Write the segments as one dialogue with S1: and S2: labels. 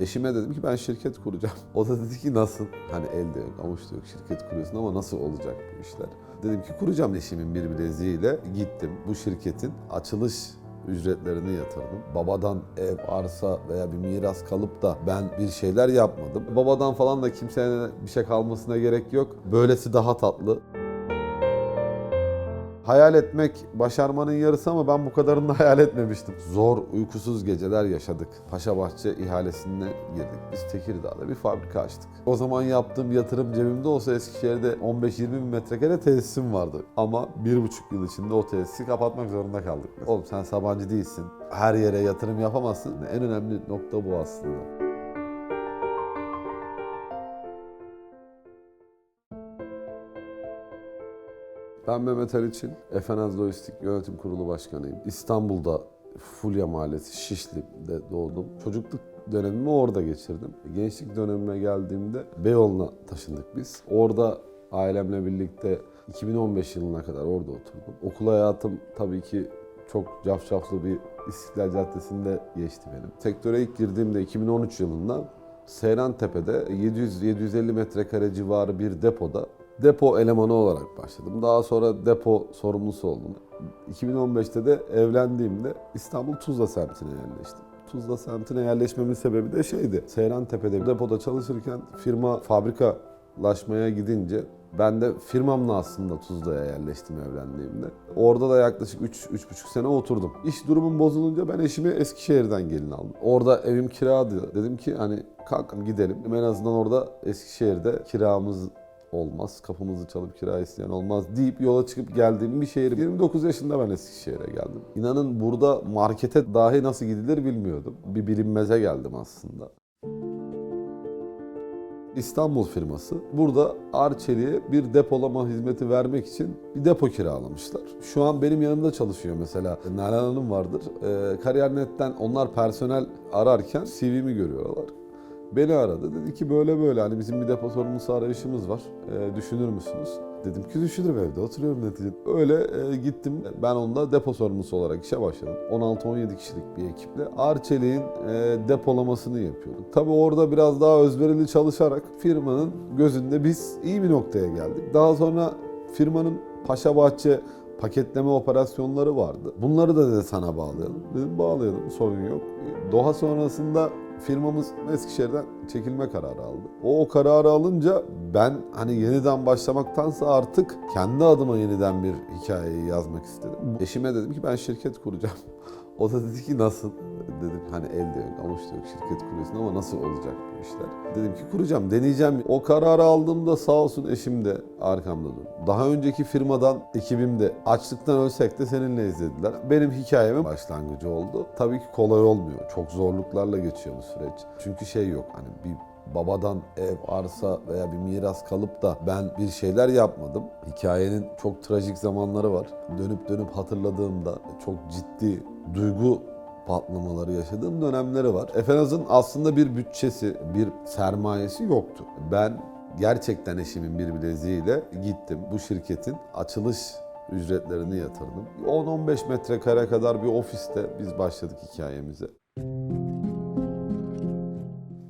S1: Eşime dedim ki ben şirket kuracağım. O da dedi ki nasıl? Hani elde yok, avuçta yok şirket kuruyorsun ama nasıl olacak bu işler? Dedim ki kuracağım eşimin bir bileziğiyle. Gittim bu şirketin açılış ücretlerini yatırdım. Babadan ev, arsa veya bir miras kalıp da ben bir şeyler yapmadım. Babadan falan da kimseye bir şey kalmasına gerek yok. Böylesi daha tatlı. Hayal etmek başarmanın yarısı ama ben bu kadarını da hayal etmemiştim. Zor, uykusuz geceler yaşadık. Paşabahçe ihalesine girdik. Biz Tekirdağ'da bir fabrika açtık. O zaman yaptığım yatırım cebimde olsa Eskişehir'de 15-20 bin metrekare tesisim vardı. Ama bir buçuk yıl içinde o tesisi kapatmak zorunda kaldık. Oğlum sen Sabancı değilsin. Her yere yatırım yapamazsın. En önemli nokta bu aslında. Ben Mehmet Ali Çin, Efenaz Lojistik Yönetim Kurulu Başkanıyım. İstanbul'da Fulya Mahallesi Şişli'de doğdum. Çocukluk dönemimi orada geçirdim. Gençlik dönemime geldiğimde Beyoğlu'na taşındık biz. Orada ailemle birlikte 2015 yılına kadar orada oturdum. Okul hayatım tabii ki çok cafcaflı bir İstiklal Caddesi'nde geçti benim. Sektöre ilk girdiğimde 2013 yılında Seyrantepe'de 700-750 metrekare civarı bir depoda depo elemanı olarak başladım. Daha sonra depo sorumlusu oldum. 2015'te de evlendiğimde İstanbul Tuzla semtine yerleştim. Tuzla semtine yerleşmemin sebebi de şeydi. Seyrantepe'de depoda çalışırken firma fabrikalaşmaya gidince ben de firmamla aslında Tuzla'ya yerleştim evlendiğimde. Orada da yaklaşık 3-3,5 sene oturdum. İş durumum bozulunca ben eşimi Eskişehir'den gelin aldım. Orada evim kiradı. Dedim ki hani kalkın gidelim. En azından orada Eskişehir'de kiramız olmaz, kapımızı çalıp kira isteyen olmaz deyip yola çıkıp geldiğim bir şehir. 29 yaşında ben Eskişehir'e geldim. İnanın burada markete dahi nasıl gidilir bilmiyordum. Bir bilinmeze geldim aslında. İstanbul firması burada Arçelik'e bir depolama hizmeti vermek için bir depo kiralamışlar. Şu an benim yanımda çalışıyor mesela. Nalan Hanım vardır. Ee, Kariyer.net'ten onlar personel ararken CV'mi görüyorlar. Beni aradı. Dedi ki böyle böyle hani bizim bir depo arayışımız var. Ee, düşünür müsünüz? Dedim ki düşünürüm evde oturuyorum neticede. Öyle e, gittim ben onda depo sorumlusu olarak işe başladım. 16-17 kişilik bir ekiple Arçelik'in e, depolamasını yapıyorduk. Tabii orada biraz daha özverili çalışarak firmanın gözünde biz iyi bir noktaya geldik. Daha sonra firmanın Paşabahçe paketleme operasyonları vardı. Bunları da dedi sana bağlayalım. Dedim bağlayalım sorun yok. Doğa sonrasında firmamız Eskişehir'den çekilme kararı aldı. O, o kararı alınca ben hani yeniden başlamaktansa artık kendi adıma yeniden bir hikayeyi yazmak istedim. Eşime dedim ki ben şirket kuracağım. O da dedi ki nasıl? Dedim hani elde yok, avuçta yok şirket kuruyorsun ama nasıl olacak bu işler? Dedim ki kuracağım, deneyeceğim. O kararı aldığımda sağ olsun eşim de arkamda durdu. Daha önceki firmadan ekibim de açlıktan ölsek de seninle izlediler. Benim hikayemin başlangıcı oldu. Tabii ki kolay olmuyor. Çok zorluklarla geçiyor bu süreç. Çünkü şey yok hani bir babadan ev, arsa veya bir miras kalıp da ben bir şeyler yapmadım. Hikayenin çok trajik zamanları var. Dönüp dönüp hatırladığımda çok ciddi duygu patlamaları yaşadığım dönemleri var. Efenaz'ın aslında bir bütçesi, bir sermayesi yoktu. Ben gerçekten eşimin bir bileziğiyle gittim bu şirketin açılış ücretlerini yatırdım. 10-15 metrekare kadar bir ofiste biz başladık hikayemize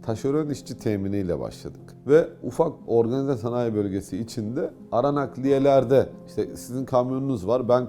S1: taşeron işçi teminiyle başladık. Ve ufak organize sanayi bölgesi içinde ara nakliyelerde işte sizin kamyonunuz var ben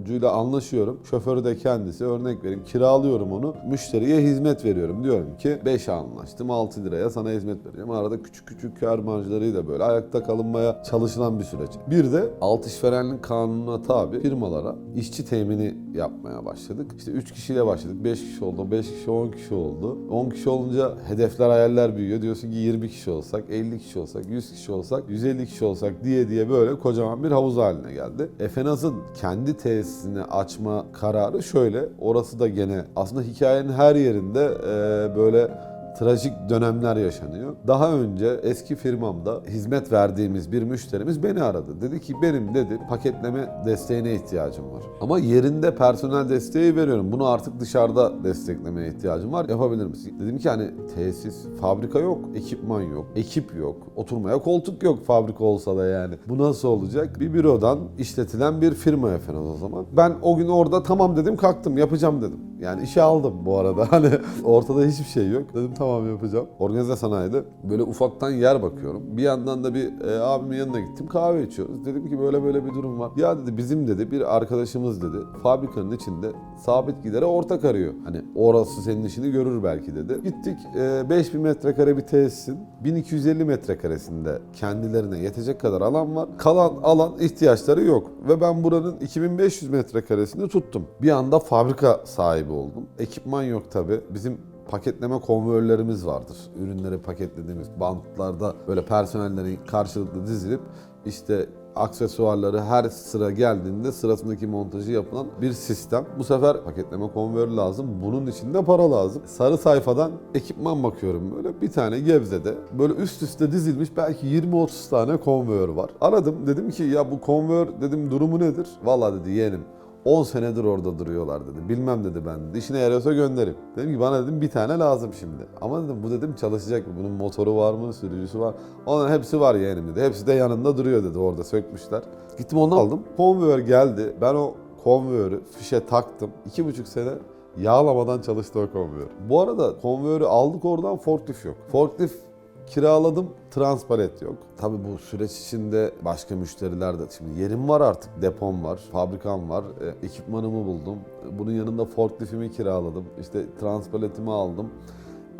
S1: kamyoncuyla anlaşıyorum. Şoförü de kendisi örnek vereyim kiralıyorum onu müşteriye hizmet veriyorum. Diyorum ki 5 anlaştım 6 liraya sana hizmet vereceğim. Arada küçük küçük kar marjlarıyla böyle ayakta kalınmaya çalışılan bir süreç. Bir de alt işverenlik kanununa tabi firmalara işçi temini yapmaya başladık. İşte 3 kişiyle başladık 5 kişi oldu 5 kişi 10 kişi oldu. 10 kişi olunca hedefler hayaller büyüyor. Diyorsun ki 20 kişi olsak 50 kişi olsak 100 kişi olsak 150 kişi olsak diye diye böyle kocaman bir havuz haline geldi. Efenaz'ın kendi tesisini açma kararı şöyle. Orası da gene aslında hikayenin her yerinde e, böyle trajik dönemler yaşanıyor. Daha önce eski firmamda hizmet verdiğimiz bir müşterimiz beni aradı. Dedi ki benim dedi paketleme desteğine ihtiyacım var. Ama yerinde personel desteği veriyorum. Bunu artık dışarıda desteklemeye ihtiyacım var. Yapabilir misin? Dedim ki hani tesis, fabrika yok, ekipman yok, ekip yok, oturmaya koltuk yok fabrika olsa da yani. Bu nasıl olacak? Bir bürodan işletilen bir firma efendim o zaman. Ben o gün orada tamam dedim kalktım yapacağım dedim. Yani işe aldım bu arada. Hani ortada hiçbir şey yok. Dedim tamam yapacağım. Organize sanayide böyle ufaktan yer bakıyorum. Bir yandan da bir e, abimin yanına gittim kahve içiyoruz. Dedim ki böyle böyle bir durum var. Ya dedi bizim dedi bir arkadaşımız dedi fabrikanın içinde sabit gidere ortak arıyor. Hani orası senin işini görür belki dedi. Gittik e, 5000 metrekare bir tesisin 1250 metrekaresinde kendilerine yetecek kadar alan var. Kalan alan ihtiyaçları yok. Ve ben buranın 2500 metrekaresini tuttum. Bir anda fabrika sahibi oldum. Ekipman yok tabi. Bizim paketleme konveyörlerimiz vardır. Ürünleri paketlediğimiz bantlarda böyle personellerin karşılıklı dizilip işte aksesuarları her sıra geldiğinde sırasındaki montajı yapılan bir sistem. Bu sefer paketleme konveyörü lazım. Bunun için de para lazım. Sarı sayfadan ekipman bakıyorum böyle. Bir tane Gebze'de böyle üst üste dizilmiş belki 20-30 tane konveyör var. Aradım dedim ki ya bu konveyör dedim durumu nedir? Vallahi dedi yeğenim 10 senedir orada duruyorlar dedi. Bilmem dedi ben dedi. İşine yarıyorsa gönderin. Dedim ki bana dedim bir tane lazım şimdi. Ama dedim bu dedim çalışacak mı? Bunun motoru var mı? Sürücüsü var. Onların hepsi var yeğenim dedi. Hepsi de yanında duruyor dedi orada sökmüşler. Gittim onu aldım. Konveyör geldi. Ben o konveyörü fişe taktım. 2,5 sene yağlamadan çalıştı o konveyör. Bu arada konveyörü aldık oradan forklift yok. Forklift kiraladım, transparet yok. Tabii bu süreç içinde başka müşteriler de, şimdi yerim var artık, depom var, fabrikam var, e, ekipmanımı buldum. Bunun yanında forkliftimi kiraladım, işte transparetimi aldım.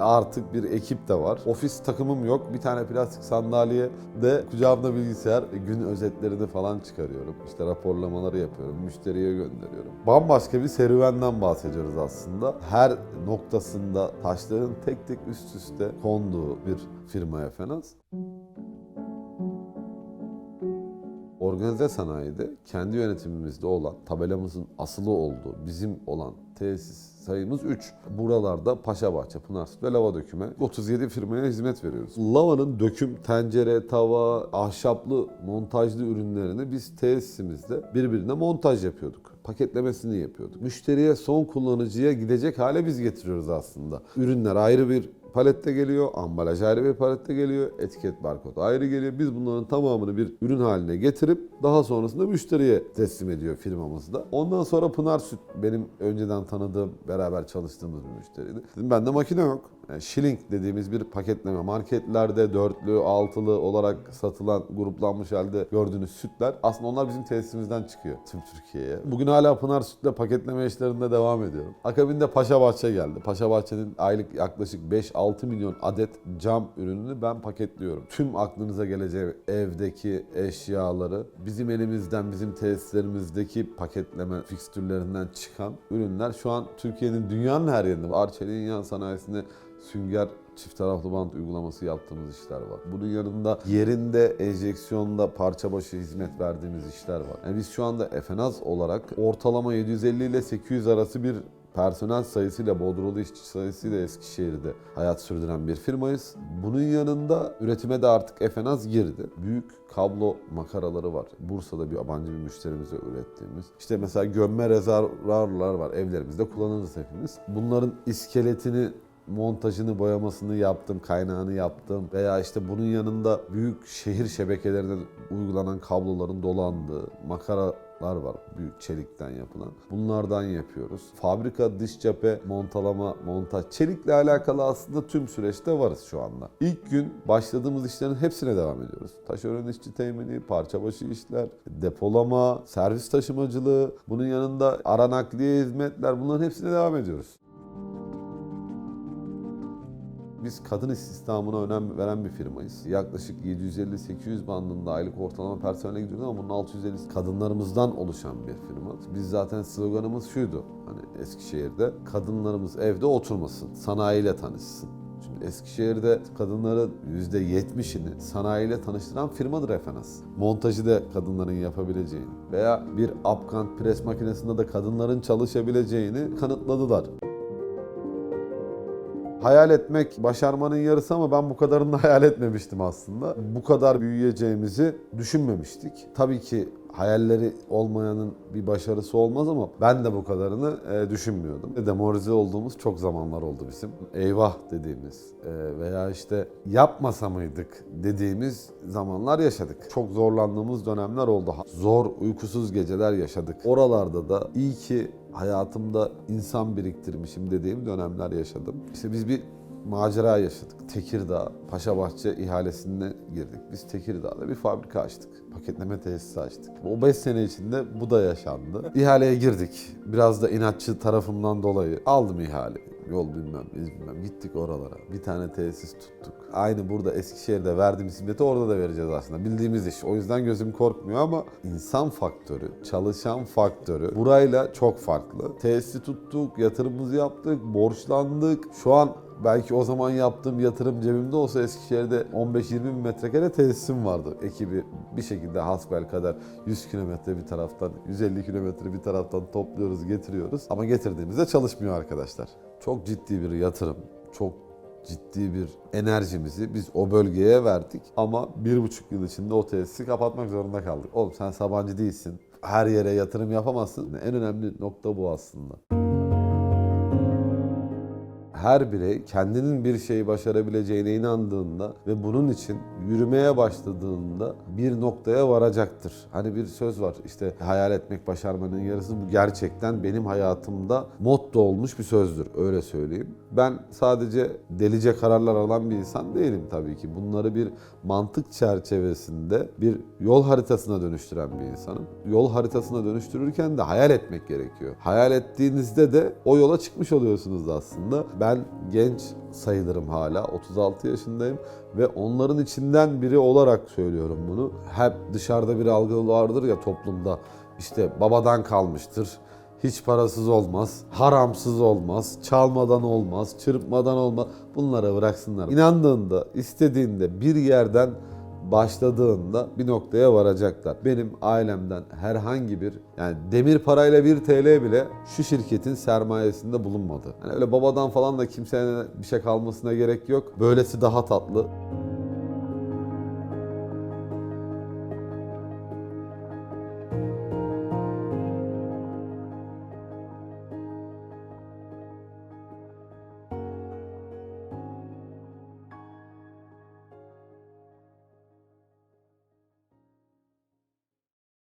S1: Artık bir ekip de var. Ofis takımım yok. Bir tane plastik sandalye de kucağımda bilgisayar. E, Gün özetlerini falan çıkarıyorum. İşte raporlamaları yapıyorum. Müşteriye gönderiyorum. Bambaşka bir serüvenden bahsediyoruz aslında. Her noktasında taşların tek tek üst üste konduğu bir firma Efenaz. Organize sanayide kendi yönetimimizde olan, tabelamızın asılı olduğu, bizim olan tesis sayımız 3. Buralarda Paşabahçe, Pınarsut ve Lava Döküm'e 37 firmaya hizmet veriyoruz. Lava'nın döküm, tencere, tava, ahşaplı montajlı ürünlerini biz tesisimizde birbirine montaj yapıyorduk. Paketlemesini yapıyorduk. Müşteriye, son kullanıcıya gidecek hale biz getiriyoruz aslında. Ürünler ayrı bir palette geliyor, ambalaj ayrı bir palette geliyor, etiket barkod ayrı geliyor. Biz bunların tamamını bir ürün haline getirip daha sonrasında müşteriye teslim ediyor firmamızda. Ondan sonra Pınar Süt benim önceden tanıdığım, beraber çalıştığımız bir müşteriydi. Dedim bende makine yok. Yani shilling dediğimiz bir paketleme. Marketlerde dörtlü, altılı olarak satılan, gruplanmış halde gördüğünüz sütler aslında onlar bizim tesisimizden çıkıyor tüm Türkiye'ye. Bugün hala Pınar Süt'le paketleme işlerinde devam ediyorum. Akabinde Paşa Bahçe geldi. Paşa Bahçe'nin aylık yaklaşık 5-6 milyon adet cam ürününü ben paketliyorum. Tüm aklınıza geleceği evdeki eşyaları bizim elimizden, bizim tesislerimizdeki paketleme fikstürlerinden çıkan ürünler şu an Türkiye'nin dünyanın her yerinde. Arçelik'in yan sanayisinde sünger çift taraflı bant uygulaması yaptığımız işler var. Bunun yanında yerinde enjeksiyonda parça başı hizmet verdiğimiz işler var. Yani biz şu anda Efenaz olarak ortalama 750 ile 800 arası bir personel sayısıyla, Bodrulu işçi sayısıyla Eskişehir'de hayat sürdüren bir firmayız. Bunun yanında üretime de artık Efenaz girdi. Büyük kablo makaraları var. Bursa'da bir yabancı bir müşterimize ürettiğimiz. İşte mesela gömme rezervuarlar var. Evlerimizde kullanırız hepimiz. Bunların iskeletini montajını, boyamasını yaptım, kaynağını yaptım veya işte bunun yanında büyük şehir şebekelerine uygulanan kabloların dolandığı makaralar var büyük çelikten yapılan. Bunlardan yapıyoruz. Fabrika dış cephe montalama, montaj. Çelikle alakalı aslında tüm süreçte varız şu anda. İlk gün başladığımız işlerin hepsine devam ediyoruz. Taşeron işçi temini, parça başı işler, depolama, servis taşımacılığı, bunun yanında ara nakliye hizmetler bunların hepsine devam ediyoruz. Biz kadın istihdamına önem veren bir firmayız. Yaklaşık 750-800 bandında aylık ortalama personele gidiyoruz ama bunun 650 kadınlarımızdan oluşan bir firma. Biz zaten sloganımız şuydu. Hani Eskişehir'de kadınlarımız evde oturmasın, sanayiyle tanışsın. Şimdi Eskişehir'de kadınların %70'ini sanayiyle tanıştıran firmadır Efenas. Montajı da kadınların yapabileceğini veya bir apkant pres makinesinde de kadınların çalışabileceğini kanıtladılar. Hayal etmek başarmanın yarısı ama ben bu kadarını da hayal etmemiştim aslında. Bu kadar büyüyeceğimizi düşünmemiştik. Tabii ki hayalleri olmayanın bir başarısı olmaz ama ben de bu kadarını e, düşünmüyordum. Demoralize olduğumuz çok zamanlar oldu bizim. Eyvah dediğimiz e, veya işte yapmasa mıydık dediğimiz zamanlar yaşadık. Çok zorlandığımız dönemler oldu. Zor, uykusuz geceler yaşadık. Oralarda da iyi ki hayatımda insan biriktirmişim dediğim dönemler yaşadım. İşte biz bir macera yaşadık. Tekirdağ, Paşabahçe ihalesine girdik. Biz Tekirdağ'da bir fabrika açtık. Paketleme tesisi açtık. O 5 sene içinde bu da yaşandı. İhaleye girdik. Biraz da inatçı tarafımdan dolayı aldım ihaleyi. Yol bilmem, iz bilmem. Gittik oralara. Bir tane tesis tuttuk. Aynı burada Eskişehir'de verdiğimiz hizmeti orada da vereceğiz aslında. Bildiğimiz iş. O yüzden gözüm korkmuyor ama insan faktörü, çalışan faktörü burayla çok farklı. Tesisi tuttuk, yatırımımızı yaptık, borçlandık. Şu an belki o zaman yaptığım yatırım cebimde olsa Eskişehir'de 15-20 bin metrekare tesisim vardı. Ekibi bir şekilde hasbel kadar 100 kilometre bir taraftan, 150 kilometre bir taraftan topluyoruz, getiriyoruz. Ama getirdiğimizde çalışmıyor arkadaşlar. Çok ciddi bir yatırım, çok ciddi bir enerjimizi biz o bölgeye verdik. Ama bir buçuk yıl içinde o tesisi kapatmak zorunda kaldık. Oğlum sen Sabancı değilsin. Her yere yatırım yapamazsın. En önemli nokta bu aslında her birey kendinin bir şeyi başarabileceğine inandığında ve bunun için yürümeye başladığında bir noktaya varacaktır. Hani bir söz var işte hayal etmek başarmanın yarısı bu gerçekten benim hayatımda motto olmuş bir sözdür öyle söyleyeyim. Ben sadece delice kararlar alan bir insan değilim tabii ki. Bunları bir mantık çerçevesinde bir yol haritasına dönüştüren bir insanım. Yol haritasına dönüştürürken de hayal etmek gerekiyor. Hayal ettiğinizde de o yola çıkmış oluyorsunuz aslında. Ben genç sayılırım hala. 36 yaşındayım ve onların içinden biri olarak söylüyorum bunu. Hep dışarıda bir algı vardır ya toplumda. İşte babadan kalmıştır. Hiç parasız olmaz, haramsız olmaz, çalmadan olmaz, çırpmadan olmaz. Bunlara bıraksınlar. İnandığında, istediğinde bir yerden başladığında bir noktaya varacaklar. Benim ailemden herhangi bir yani demir parayla bir TL bile şu şirketin sermayesinde bulunmadı. Hani öyle babadan falan da kimseye bir şey kalmasına gerek yok. Böylesi daha tatlı.